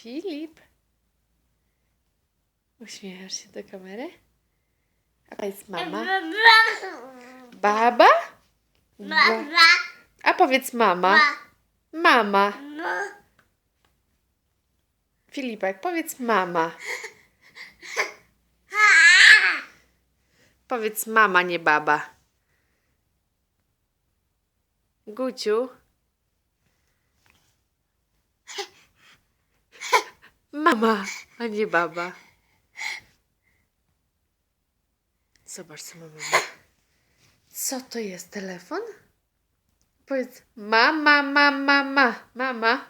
Filip. Uśmiechasz się do kamery? A powiedz mama. Baba? Ba- A powiedz mama. Mama. Filipek, powiedz mama. Powiedz mama, nie baba. Guciu. Mama, a nie baba. Zobacz, co mama ma. Co to jest? Telefon? Powiedz mama, mama, mama. Mama.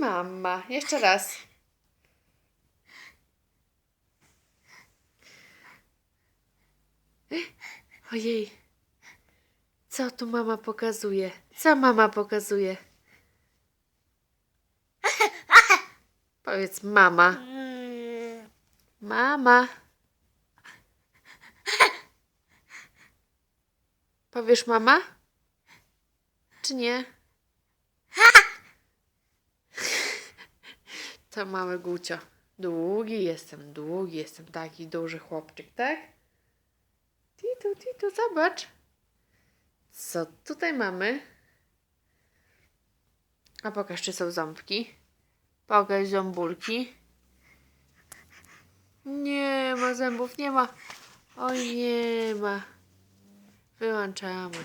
Mama. Jeszcze raz. Ojej. Co tu mama pokazuje? Co mama pokazuje? Powiedz mama. Mama. Powiesz mama? Czy nie? To mały Gucio. Długi jestem, długi jestem. Taki duży chłopczyk, tak? Titu, titu, zobacz. Co tutaj mamy? A pokaż, czy są ząbki. Pokaż ząbulki. Nie ma zębów, nie ma. Oj, nie ma. Wyłączamy.